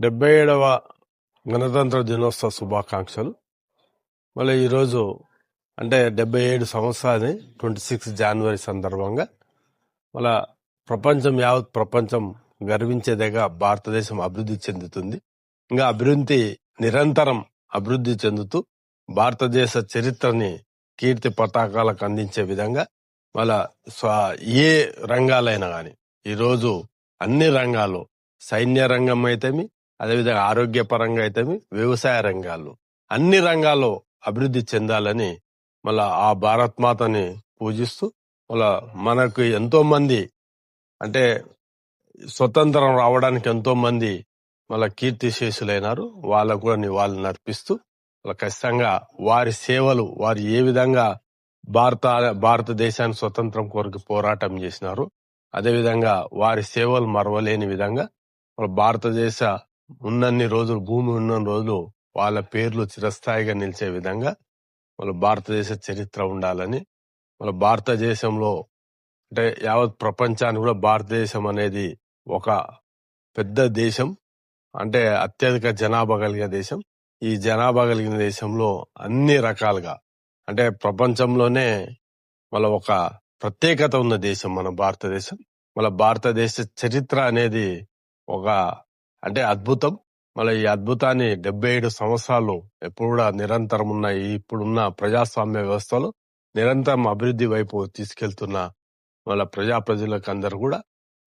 డెబ్బై ఏడవ గణతంత్ర దినోత్సవ శుభాకాంక్షలు. మళ్ళీ ఈరోజు అంటే డెబ్బై ఏడు సంవత్సరాన్ని ట్వంటీ సిక్స్ జనవరి సందర్భంగా మళ్ళా ప్రపంచం యావత్ ప్రపంచం గర్వించేదేగా భారతదేశం అభివృద్ధి చెందుతుంది. ఇంకా అభివృద్ధి నిరంతరం అభివృద్ధి చెందుతూ భారతదేశ చరిత్రని కీర్తి పతాకాలకు అందించే విధంగా మళ్ళా స్వ- ఏ రంగాలైనా కానీ ఈరోజు అన్ని రంగాలు సైన్య రంగం అయితేమి అదేవిధంగా ఆరోగ్య పరంగా వ్యవసాయ రంగాల్లో అన్ని రంగాల్లో అభివృద్ధి చెందాలని మళ్ళా ఆ భారత్ మాతని పూజిస్తూ మళ్ళా మనకు ఎంతో మంది అంటే స్వతంత్రం రావడానికి ఎంతో మంది మళ్ళా కీర్తిశేషులైనారు. వాళ్ళకు కూడా నివాళులు నడిపిస్తూ వాళ్ళ ఖచ్చితంగా వారి సేవలు వారు ఏ విధంగా భారత భారతదేశాన్ని స్వతంత్రం కొరకు పోరాటం చేసినారు అదేవిధంగా వారి సేవలు మరవలేని విధంగా భారతదేశ ఉన్నన్ని రోజులు భూమి ఉన్న రోజులు వాళ్ళ పేర్లు చిరస్థాయిగా నిలిచే విధంగా మన భారతదేశ చరిత్ర ఉండాలని మన భారతదేశంలో అంటే యావత్ ప్రపంచానికి కూడా భారతదేశం అనేది ఒక పెద్ద దేశం. అంటే అత్యధిక జనాభా కలిగిన దేశం. ఈ జనాభా కలిగిన దేశంలో అన్ని రకాలుగా అంటే ప్రపంచంలోనే మన ఒక ప్రత్యేకత ఉన్న దేశం మన భారతదేశం. మన భారతదేశ చరిత్ర అనేది ఒక అంటే అద్భుతం. మళ్ళీ ఈ అద్భుతాన్ని డెబ్బై ఏడు సంవత్సరాలు ఎప్పుడు కూడా నిరంతరం ఉన్న ఇప్పుడున్న ప్రజాస్వామ్య వ్యవస్థలో నిరంతరం అభివృద్ధి వైపు తీసుకెళ్తున్న వాళ్ళ ప్రజా ప్రజలకు అందరు కూడా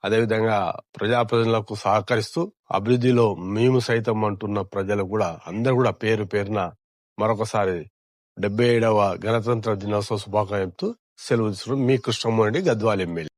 అదేవిధంగా ప్రజా ప్రజలకు సహకరిస్తూ అభివృద్ధిలో మేము సైతం అంటున్న ప్రజలు కూడా అందరు కూడా పేరు పేరున మరొకసారి డెబ్బై ఏడవ గణతంత్ర దినోత్సవ శుభాకాంక్షలు సెలవు మీ కృష్ణమోహన్ రెడ్డి గద్వాల్ ఎమ్మెల్యే.